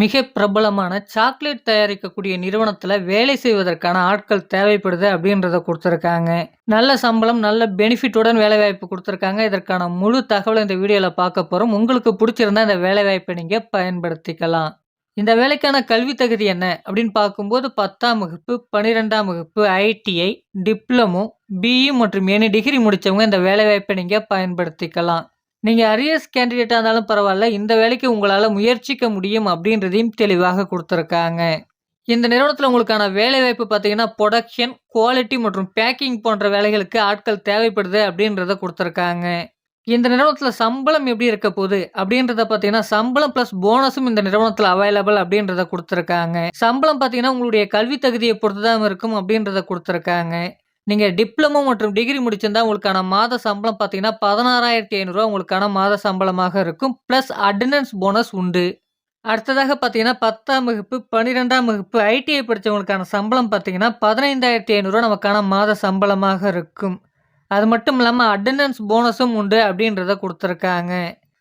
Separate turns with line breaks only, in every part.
மிக பிரபலமான சாக்லேட் தயாரிக்கக்கூடிய நிறுவனத்தில் வேலை செய்வதற்கான ஆட்கள் தேவைப்படுது அப்படின்றத கொடுத்துருக்காங்க நல்ல சம்பளம், நல்ல பெனிஃபிட்டுடன் வேலைவாய்ப்பு கொடுத்துருக்காங்க இதற்கான முழு தகவலை இந்த வீடியோவில் பார்க்க போகிறோம் உங்களுக்கு பிடிச்சிருந்தா இந்த வேலைவாய்ப்ப நீங்கள் பயன்படுத்திக்கலாம். இந்த வேலைக்கான கல்வி தகுதி என்ன அப்படின்னு பார்க்கும்போது 10ஆம் வகுப்பு, 12ஆம் வகுப்பு, ஐடிஐ, டிப்ளமோ, பிஇ மற்றும் எனி டிகிரி முடித்தவங்க இந்த வேலைவாய்ப்ப நீங்கள் பயன்படுத்திக்கலாம். நீங்கள் அரியர்ஸ் கேண்டிடேட்டாக இருந்தாலும் பரவாயில்ல. இந்த வேலைக்கு உங்களால் முயற்சிக்க முடியும் அப்படின்றதையும் தெளிவாக கொடுத்துருக்காங்க. இந்த நிறுவனத்தில் உங்களுக்கான வேலைவாய்ப்பு பார்த்தீங்கன்னா, புரொடக்ஷன், குவாலிட்டி மற்றும் பேக்கிங் போன்ற வேலைகளுக்கு ஆட்கள் தேவைப்படுது அப்படின்றத கொடுத்துருக்காங்க. இந்த நிறுவனத்தில் சம்பளம் எப்படி இருக்க போகுது அப்படின்றத பார்த்தீங்கன்னா, சம்பளம் ப்ளஸ் போனஸும் இந்த நிறுவனத்தில் அவைலபிள் அப்படின்றத கொடுத்துருக்காங்க. சம்பளம் பார்த்தீங்கன்னா, உங்களுடைய கல்வி தகுதியை பொறுத்து தான் இருக்கும் அப்படின்றத கொடுத்துருக்காங்க. நீங்கள் டிப்ளமோ மற்றும் டிகிரி முடிச்சிருந்தா உங்களுக்கான மாத சம்பளம் பார்த்தீங்கன்னா, பதினாறாயிரத்தி ஐநூறுரூவா உங்களுக்கான மாத சம்பளமாக இருக்கும். ப்ளஸ் அட்டண்டன்ஸ் போனஸ் உண்டு. அடுத்ததாக பார்த்தீங்கன்னா, 10ஆம் வகுப்பு, 12ஆம் வகுப்பு, ஐடிஐ படித்தவங்களுக்கான சம்பளம் பார்த்தீங்கன்னா, பதினைந்தாயிரத்தி ஐநூறுரூவா நமக்கான மாத சம்பளமாக இருக்கும். அது மட்டும் இல்லாமல் அட்டண்டன்ஸ் போனஸும் உண்டு அப்படின்றத கொடுத்துருக்காங்க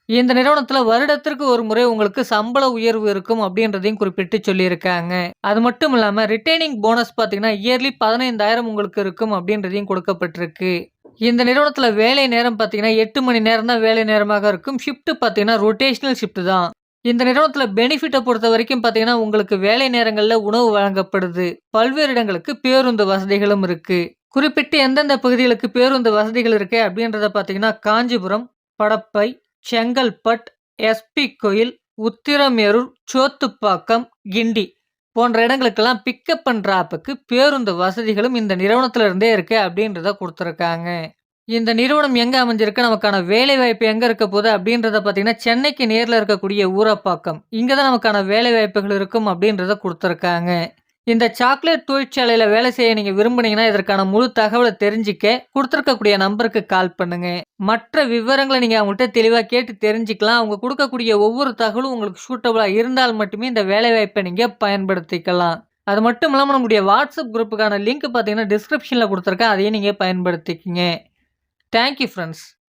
இந்த நிறுவனத்தில் வருடத்திற்கு ஒரு முறை உங்களுக்கு சம்பள உயர்வு இருக்கும் அப்படின்றதையும் குறிப்பிட்டு சொல்லியிருக்காங்க. அது மட்டும் இல்லாமல் ரிட்டைனிங் போனஸ் பார்த்தீங்கன்னா, இயர்லி 15,000 உங்களுக்கு இருக்கும் அப்படின்றதையும் கொடுக்கப்பட்டிருக்கு. இந்த நிறுவனத்தில் வேலை நேரம் பார்த்தீங்கன்னா, எட்டு மணி நேரம் தான் வேலை நேரமாக இருக்கும். ஷிஃப்ட் பார்த்தீங்கன்னா, ரொட்டேஷனல் ஷிஃப்ட் தான். இந்த நிறுவனத்தில் பெனிஃபிட்டை பொறுத்த வரைக்கும் பார்த்தீங்கன்னா, உங்களுக்கு வேலை நேரங்களில் உணவு வழங்கப்படுது. பல்வேறு இடங்களுக்கு பேருந்து வசதிகளும் இருக்குது குறிப்பிட்டு எந்தெந்த பகுதிகளுக்கு பேருந்து வசதிகள் இருக்கு அப்படின்றத பார்த்தீங்கன்னா, காஞ்சிபுரம், படப்பை, செங்கல்பட், எஸ்.பி. கோயில், உத்திரமேரூர், சோத்துப்பாக்கம், கிண்டி போன்ற இடங்களுக்கெல்லாம் பிக்கப் அண்ட் டிராப்புக்கு பேருந்து வசதிகளும் இந்த நிறுவனத்திலிருந்தே இருக்குது அப்படின்றத கொடுத்துருக்காங்க இந்த நிறுவனம் எங்கே அமைஞ்சிருக்கு, நமக்கான வேலைவாய்ப்பு எங்கே இருக்க போகுது அப்படின்றத பார்த்தீங்கன்னா, சென்னைக்கு நேரில் இருக்கக்கூடிய ஊரப்பாக்கம். இங்கே தான் நமக்கான வேலைவாய்ப்புகள் இருக்கும் அப்படின்றத கொடுத்துருக்காங்க இந்த சாக்லேட் தொழிற்சாலையில் வேலை செய்ய நீங்கள் விரும்புனீங்கன்னா, இதற்கான முழு தகவலை தெரிஞ்சுக்க கொடுத்துருக்கக்கூடிய நம்பருக்கு கால் பண்ணுங்க. மற்ற விவரங்களை நீங்கள் அவங்கள்ட்ட தெளிவாக கேட்டு தெரிஞ்சுக்கலாம். அவங்க கொடுக்கக்கூடிய ஒவ்வொரு தகவலும் உங்களுக்கு சூட்டபுளாக இருந்தால் மட்டுமே இந்த வேலைவாய்ப்பை நீங்கள் பயன்படுத்திக்கலாம். அது மட்டும் இல்லாமல் நம்முடைய வாட்ஸ்அப் குரூப்புக்கான லிங்க் பார்த்தீங்கன்னா, டிஸ்கிரிப்ஷனில் கொடுத்துருக்கேன் அதையும் நீங்கள் பயன்படுத்திக்கிங்க தேங்க் யூ